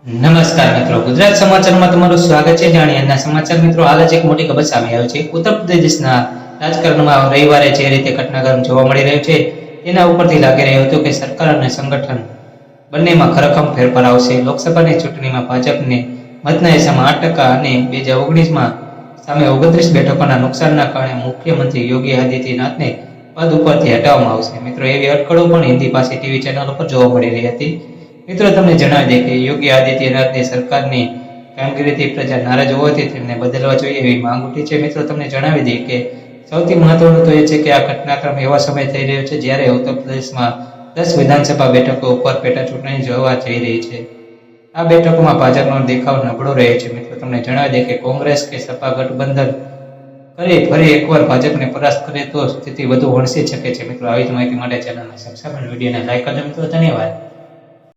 નમસ્કાર મિત્રો. ગુજરાત સમાચારમાં તમારું સ્વાગત છે. જાણીએ સમાચાર મિત્રો, હાલ જ એક મોટી ખબર સામે આવી છે. ઉત્તર પ્રદેશના રાજકારણમાં રવિવારે જે રીતે ઘટનાક્રમ જોવા મળી રહ્યો છે તેના ઉપરથી લાગી રહ્યું હતું કે સરકાર અને સંગઠન બંનેમાં ખરખમ ફેરફાર આવશે. લોકસભાની ચૂંટણીમાં ભાજપને મતના હિસ્સામાં આઠ ટકા અને બે હજાર ઓગણીસમાં સામે ઓગણત્રીસ બેઠકોના નુકસાનના કારણે મુખ્યમંત્રી યોગી આદિત્યનાથને પદ ઉપરથી હટાવવામાં આવશે. મિત્રો, એવી અટકળો પણ હિન્દી પાસે ટીવી ચેનલ ઉપર જોવા મળી રહી હતી. મિત્રો, તમને જણાવી દે કે યોગી આદિત્યનાથની સરકારની કામગીરીથી પ્રજા નારાજ હોવાથી તેમને બદલવા જોઈએ એવી માંગ ઉઠી છે. મિત્રો, તમને જણાવી દઈએ કે સૌથી મહત્વનું તો એ છે કે આ ઘટનાક્રમ એવા સમય થઈ રહ્યો છે જ્યારે ઉત્તર પ્રદેશમાં દસ વિધાનસભા બેઠકો ઉપર પેટા ચૂંટણી જોવા જઈ રહી છે. આ બેઠકોમાં ભાજપનો દેખાવ નબળો રહે છે. મિત્રો, તમને જણાવી દે કે કોંગ્રેસ કે સપા ગઠબંધન કરી ફરી એકવાર ભાજપને પરાસ્ત કરે તો સ્થિતિ વધુ વણસી શકે છે. મિત્રો, આવી જ માહિતી માટે ચેનલને સબસ્ક્રાઈબ વિડીયોને લાઈક કરજો. મિત્રો, ધન્યવાદ.